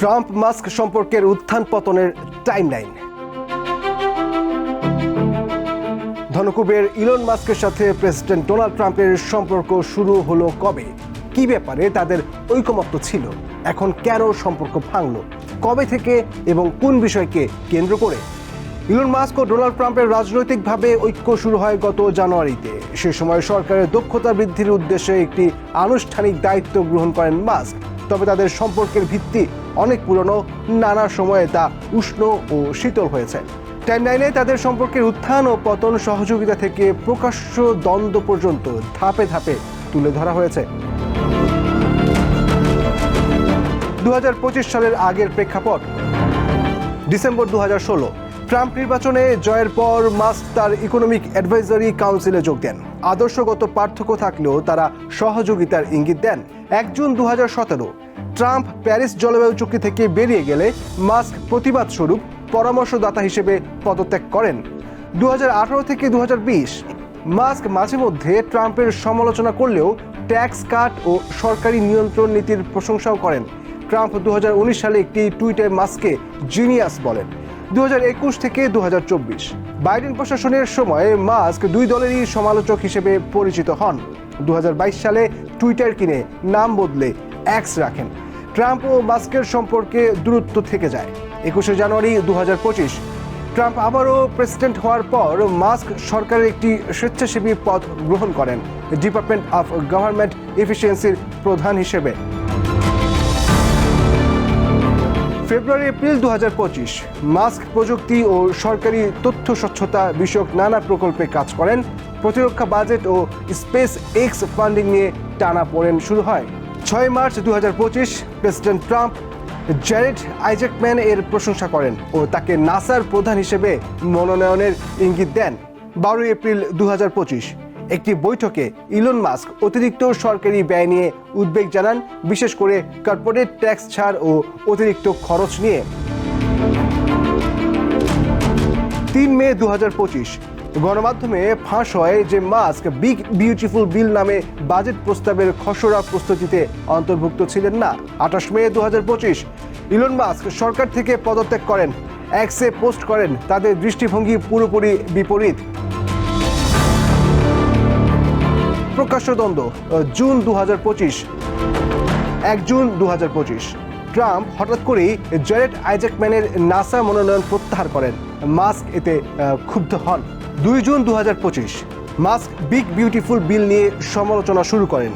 Trump mask সম্পর্কের উত্থান পতনের টাইমলাইন ধনকুবের ইলন মাস্কের সাথে প্রেসিডেন্ট ডোনাল্ড ট্রাম্পের সম্পর্ক শুরু হলো কবে? কি ব্যাপারে তাদের ঐকমত্য ছিল? এখন কেন সম্পর্ক ভাঙল? কবে থেকে এবং কোন বিষয়কে কেন্দ্র করে? ইলন মাস্ক ও ডোনাল্ড ট্রাম্পের রাজনৈতিকভাবে ঐক্য শুরু হয় গত জানুয়ারিতে। সে সময় সরকারের দক্ষতা বৃদ্ধির উদ্দেশ্যে একটি আনুষ্ঠানিক দায়িত্ব গ্রহণ করেন মাস্ক। তবে তাদের সম্পর্কের ভিত্তি অনেক পুরনো, নানা সময়ে তা উষ্ণ ও শীতল হয়েছে। টাইমলাইনে তাদের সম্পর্কের উত্থান ও পতন সহযোগিতা থেকে প্রকাশ্য দ্বন্দ্ব পর্যন্ত ধাপে ধাপে তুলে ধরা হয়েছে। দু সালের আগের প্রেক্ষাপট, ডিসেম্বর দু হাজার ষোলো, ট্রাম্প নির্বাচনে জয়ের পর মাস্ক তার ইকোনমিক অ্যাডভাইজারি কাউন্সিলে যোগ দেন। আদর্শগত পার্থক্য থাকলেও তারা সহযোগিতার ইঙ্গিত দেন। এক জুন দু হাজার সতেরো ট্রাম্প প্যারিস জলবায়ু চুক্তি থেকে বেরিয়ে গেলে মাস্ক প্রতিবাদ স্বরূপ পরামর্শদাতা হিসেবে পদত্যাগ করেন। দু হাজার আঠারো থেকে দুহাজার বিশ মাস্ক মাঝে মধ্যে ট্রাম্পের সমালোচনা করলেও ট্যাক্স কাট ও সরকারি নিয়ন্ত্রণ নীতির প্রশংসাও করেন। ট্রাম্প দুহাজার উনিশ সালে একটি টুইটে মাস্ককে জিনিয়াস বলেন। দু হাজার একুশ থেকে দু হাজার চব্বিশ বাইডেন প্রশাসনের সময়ে মাস্ক দুই দলেরই সমালোচক হিসেবে পরিচিত হন। দু হাজার বাইশ সালে টুইটার কিনে নাম বদলে অ্যাক্স রাখেন। ট্রাম্প ও মাস্কের সম্পর্কে দূরত্ব থেকে যায়। একুশে জানুয়ারি দু হাজার পঁচিশ, ট্রাম্প আবারও প্রেসিডেন্ট হওয়ার পর মাস্ক সরকারের একটি স্বেচ্ছাসেবী পদ গ্রহণ করেন, ডিপার্টমেন্ট অফ গভর্নমেন্ট এফিসিয়েন্সির প্রধান হিসেবে। ফেব্রুয়ারি, এপ্রিল দু হাজার পঁচিশ, মাস্ক প্রযুক্তি ও সরকারি তথ্য স্বচ্ছতা বিষয়ক নানা প্রকল্পে কাজ করেন। প্রতিরক্ষা বাজেট ও স্পেস এক্স ফান্ডিং নিয়ে টানা পড়েন শুরু হয়। ছয় মার্চ দু হাজার পঁচিশ প্রেসিডেন্ট ট্রাম্প জ্যারেড আইজ্যাকম্যান এর প্রশংসা করেন ও তাকে নাসার প্রধান হিসেবে মনোনয়নের ইঙ্গিত দেন। বারোই এপ্রিল দুহাজার পঁচিশ একটি বৈঠকে ইলন মাস্ক অতিরিক্ত সরকারি ব্যয় নিয়ে উদ্বেগ জানান, বিশেষ করে কর্পোরেট ট্যাক্স ছাড় ও অতিরিক্ত খরচ নিয়ে। তিন মে দু হাজার পঁচিশ গণমাধ্যমে ফাঁস হয় যে মাস্ক, বিগ বিউটিফুল বিল নামে বাজেট প্রস্তাবের খসড়া প্রস্তুতিতে অন্তর্ভুক্ত ছিলেন না। আঠাশ মে দু হাজার পঁচিশ, ইলন মাস্ক সরকার থেকে পদত্যাগ করেন। এক্সে পোস্ট করেন, তাদের দৃষ্টিভঙ্গি পুরোপুরি বিপরীত। প্রকাশ্য দ্বন্দ্ব জুন দু হাজার পঁচিশ, এক জুন দু হাজার পঁচিশ। ট্রাম্প হঠাৎ করেই জ্যারেড আইজ্যাকম্যানের নাসা মনোনয়ন প্রত্যাহার করেন। মাস্ক এতে ক্ষুব্ধ হন। দুই জুন দু হাজার পঁচিশ, মাস্ক বিগ বিউটিফুল বিল নিয়ে সমালোচনা শুরু করেন।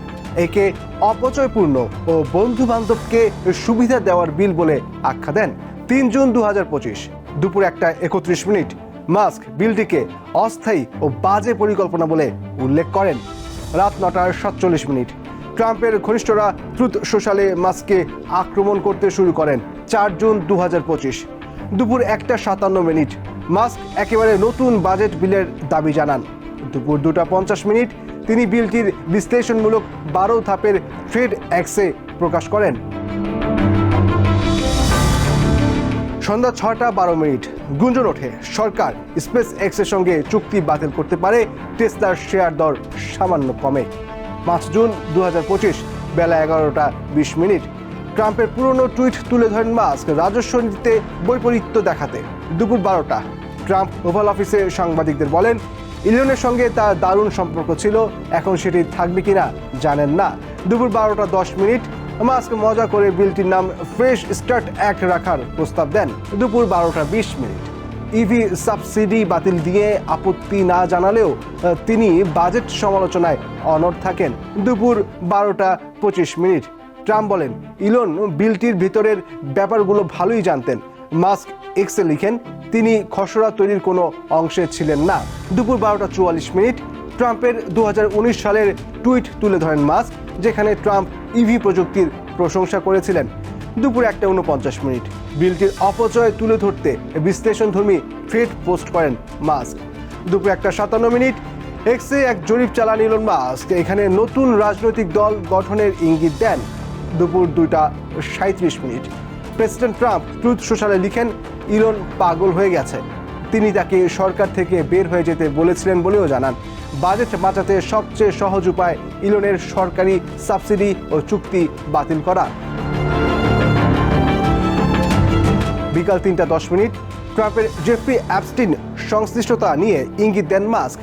একে অপচয়পূর্ণ ও বন্ধু বান্ধবকে সুবিধা দেওয়ার বিল বলে আখ্যা দেন তিন জুন দু হাজার পঁচিশ, দুপুর একটা একত্রিশ মিনিট, মাস্ক বিলটিকে অস্থায়ী ও বাজে পরিকল্পনা বলে উল্লেখ করেন। রাত নটার সাতচল্লিশ মিনিট, ট্রাম্পের ঘনিষ্ঠরা ট্রুথ সোশ্যালে মাস্ককে আক্রমণ করতে শুরু করেন চার জুন দু হাজার পঁচিশ, দুপুর একটা সাতান্ন মিনিট মাস্ক একেবারে নতুন বাজেট বিলের দাবি জানান। দুপুর দুটা পঞ্চাশ মিনিট তিনি বিলটির বিশ্লেষণমূলক বারো ধাপের ট্রেড অ্যাক্সে প্রকাশ করেন। সন্ধ্যা ছটা বারো মিনিট। গুঞ্জন ওঠে, সরকার স্পেস এক্সের সঙ্গে চুক্তি বাতিল করতে পারে টেসলার শেয়ার দর সামান্য কমে। পাঁচ জুন দু হাজার পঁচিশ, বেলা এগারোটা বিশ মিনিট। ট্রাম্পের পুরনো টুইট তুলে ধরেন মাস্ক, রাজস্ব নীতিতে বৈপরীত্য দেখাতে। দুপুর বারোটা, ট্রাম্প ওভাল অফিসে সাংবাদিকদের বলেন ইলনের সঙ্গে তার দারুণ সম্পর্ক ছিল, এখন সেটি থাকবে কিনা জানেন না। দুপুর বারোটা দশ মিনিট, মাস্ক মজা করে বিলটির নাম ফ্রেশ স্টার্ট অ্যাক্ট রাখার প্রস্তাব দেন। দুপুর বারোটা বিশ মিনিট, ইভি সাবসিডি বাতিল দিয়ে আপত্তি না জানালেও তিনি বাজেট সমালোচনায় অনড় থাকেন। দুপুর বারোটা পঁচিশ মিনিট ট্রাম্প বলেন, ইলন বিলটির ভিতরের ব্যাপারগুলো ভালোই জানতেন। মাস্ক এক্সে লিখেন, তিনি খসড়া তৈরির কোনো অংশে ছিলেন না। দুপুর বারোটা চুয়াল্লিশ মিনিট, ট্রাম্পের দু হাজার উনিশ সালের টুইট তুলে ধরেন মাস্ক, যেখানে ট্রাম্প ইভি প্রযুক্তির প্রশংসা করেছিলেন। দুপুর একটা উনপঞ্চাশ মিনিট, বিলটির অপচয় তুলে ধরতে বিশ্লেষণধর্মী ফেড পোস্ট করেন মাস্ক। দুপুর একটা সাতান্ন মিনিট এক্সে এক জরিপ চালান ইলন মাস্ক, এখানে নতুন রাজনৈতিক দল গঠনের ইঙ্গিত দেন। দুপুর দুইটা সাঁত্রিশ মিনিট। প্রেসিডেন্ট ট্রাম্প ট্রুথ সোশ্যালে লিখেন ইলন পাগল হয়ে গেছে। তিনি তাকে সরকার থেকে বের হয়ে যেতে বলেছিলেন বলেও জানান। বাজেট বাঁচাতে সবচেয়ে সহজ উপায় ইলনের সরকারি সাবসিডি ও চুক্তি বাতিল করা। বিকাল তিনটা দশ মিনিট, ট্রাম্পের জেফ্রি অ্যাপস্টিন সংশ্লিষ্টতা নিয়ে ইঙ্গিত দেন মাস্ক।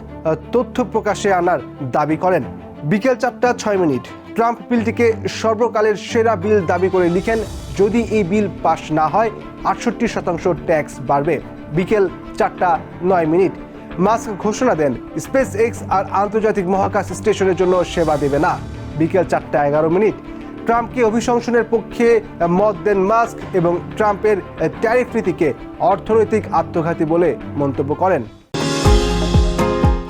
তথ্য প্রকাশে আনার দাবি করেন। বিকেল চারটা ছয় মিনিট। ট্রাম্প বিলটিকে সর্বকালের সেরা বিল দাবি করে লিখেন, যদি এই বিল পাশ না হয়, আটষট্টি শতাংশ ট্যাক্স বাড়বে। বিকেল চারটা নয় মিনিট। মাস্ক ঘোষণা দেন স্পেস এক্স আর আন্তর্জাতিক মহাকাশ স্টেশনের জন্য সেবা দেবে না। বিকেল চারটা এগারো মিনিট। ট্রাম্পকে অভিশংসনের পক্ষে মত দেন মাস্ক এবং ট্রাম্পের ট্যারিফ নীতিকে অর্থনৈতিক আত্মঘাতী বলে মন্তব্য করেন।